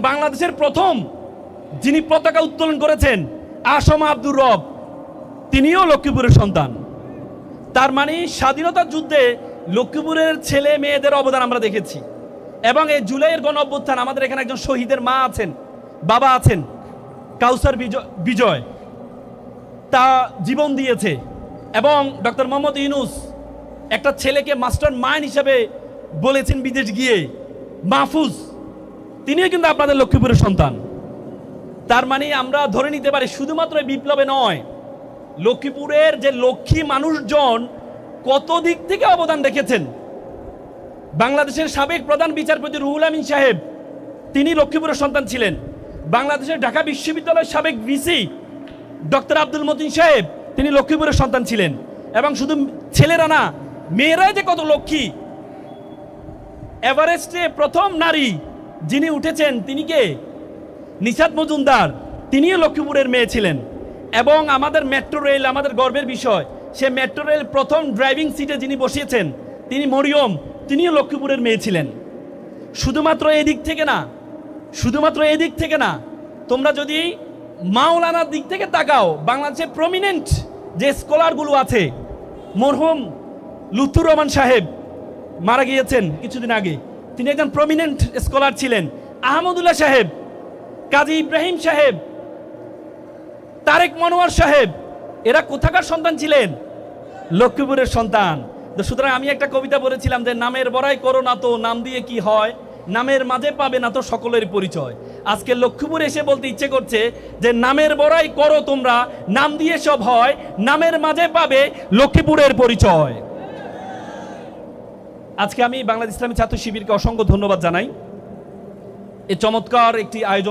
বাংলাদেশের প্রথম যিনি পতাকা উত্তোলন করেছেন আসম আব্দুর রব, তিনিও লক্ষ্মীপুরের সন্তান। তার মানে স্বাধীনতা যুদ্ধে লক্ষ্মীপুরের ছেলে মেয়েদের অবদান আমরা দেখেছি। এবং এই জুলাইয়ের গণ অভ্যুত্থান আমাদের এখানে একজন শহীদের মা আছেন, বাবা আছেন, কাউসার বিজয় বিজয়। তা জীবন দিয়েছে। এবং ডক্টর মোহাম্মদ ইউনুস একটা ছেলেকে মাস্টার মাইন্ড হিসেবে বলেছেন বিদেশ গিয়ে, মাহফুজ। তিনিও কিন্তু আপনাদের লক্ষ্মীপুরের সন্তান। তার মানে আমরা ধরে নিতে পারি শুধুমাত্র বিপ্লবে নয়, লক্ষ্মীপুরের যে লক্ষ্মী মানুষজন কত দিক থেকে অবদান রেখেছেন? বাংলাদেশের সাবেক প্রধান বিচারপতি রুহুল আমিন সাহেব, তিনি লক্ষ্মীপুরের সন্তান ছিলেন। বাংলাদেশের ঢাকা বিশ্ববিদ্যালয়ের সাবেক ভিসি ডক্টর আব্দুল মতিন সাহেব, তিনি লক্ষ্মীপুরের সন্তান ছিলেন। এবং শুধু ছেলেরা না, মেয়েরাই যে কত লক্ষ্মী। এভারেস্টে প্রথম নারী যিনি উঠেছেন, তিনি কে? নিশাদ মজুমদার। তিনিও লক্ষ্মীপুরের মেয়ে ছিলেন। এবং আমাদের মেট্রো রেল আমাদের গর্বের বিষয়, সে মেট্রো রেল প্রথম ড্রাইভিং সিটে যিনি বসিয়েছেন, তিনি মরিয়ম, তিনিও লক্ষ্মীপুরের মেয়ে ছিলেন। শুধুমাত্র এদিক থেকে না, শুধুমাত্র এদিক থেকে না, তোমরা যদি মাওলানার দিক থেকে তাকাও, বাংলাদেশের প্রমিনেন্ট যে স্কলারগুলো আছে, মরহুম লুথুর রহমান সাহেব মারা গিয়েছেন কিছুদিন আগে। তিনি একজন প্রমিনেন্ট স্কলার ছিলেন, আহমদুল্লাহ সাহেব, কাজী ইব্রাহিম সাহেব, তারেক মনোয়ার সাহেব, এরা কোথাকার সন্তান ছিলেন? লক্ষ্মীপুরের সন্তান। তো সুতরাং আমি একটা কবিতা বলেছিলাম যে, নামের বড়াই করো না তো, নাম দিয়ে কি হয়? নামের মাঝে পাবে না তো সকলের পরিচয়। আজকে লক্ষ্মীপুর এসে বলতে ইচ্ছে করছে যে, নামের বড়াই করো তোমরা, নাম দিয়ে সব হয়, নামের মাঝে পাবে লক্ষ্মীপুরের পরিচয়। আজকে আমি বাংলাদেশ ইসলামী ছাত্র শিবিরকে অসংখ্য ধন্যবাদ জানাই। এ চমৎকার একটি আয়োজন